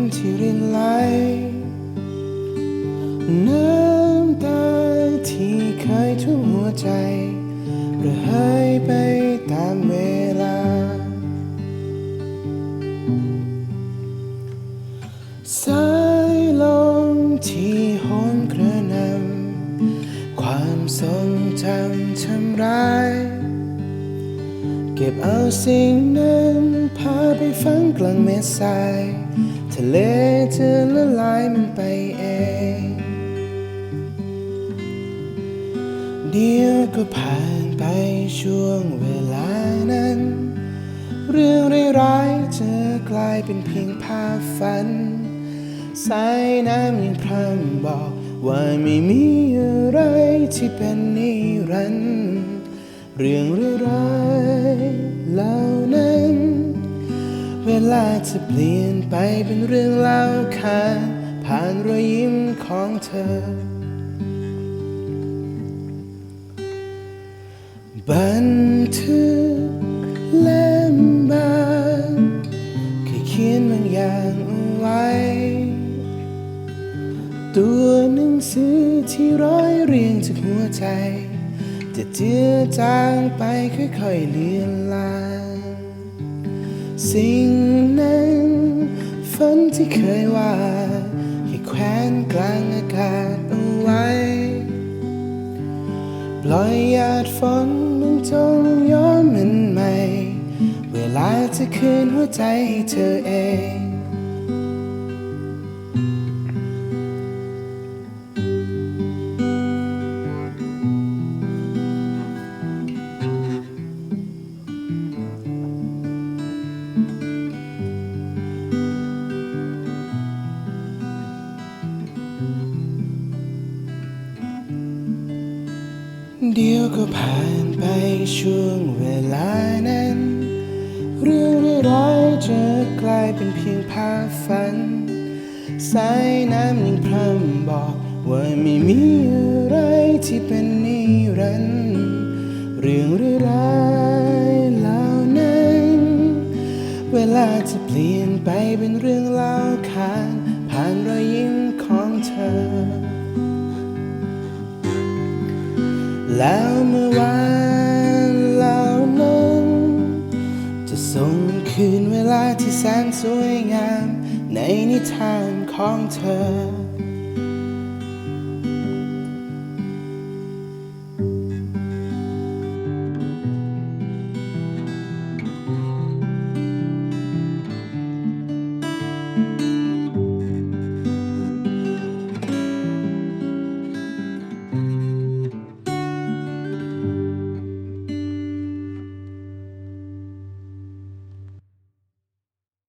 นที่รินไหลน้ำตาที่เคยทุ่มหัวใจระเหยไปตามเวลา สายลมที่โหมกระนำความทรงจำทำร้าย เก็บเอาสิ่งนั้นพาไปฝังกลางเม็ดทรายะเลจะละลายมันไปเอง เดี๋ยวก็ผ่านไปช่วงเวลานั้น เรื่องร้ายๆจะกลายเป็นเพียงภาพฝัน สายน้ำยังพร่ำบอกว่าไม่มีอะไรที่เป็นนิรันดร์เรื่องร้ายๆเหล่านั้น เวลาจะเปลี่ยนไปเป็นเรื่องเล่าขานผ่านรอยยิ้มของเธอ บันทึกเล่มบางเคยเขียนบางอย่างเอาไว้ ตัวหนังสือที่ร้อยเรียงจากหัวใจ จะเจือจางไปค่อยๆเลือนลาง สิ่งนั้นฝันที่เคยวาดให้แขวนกลางอากาศเอาไว้ปล่อยหยาดฝนมันจงย้อนมันใหม่ เวลาจะคืนหัวใจให้เธอเอง เดี๋ยวก็ผ่านไปช่วงเวลานั้น เรื่องร้ายๆจะกลายเป็นเพียงภาพฝัน สายน้ำยังพร่ำบอกว่าไม่มีอะไรที่เป็นนิรันดร์เรื่องร้ายๆเหล่านั้น เวลาจะเปลี่ยนไปเป็นเรื่องเล่าขานผ่านรอยยิ้มของเธอ แล้วเมื่อวานเหล่านั้นจะส่งคืนเวลาที่แสนสวยงาม ในนิทานของเธอ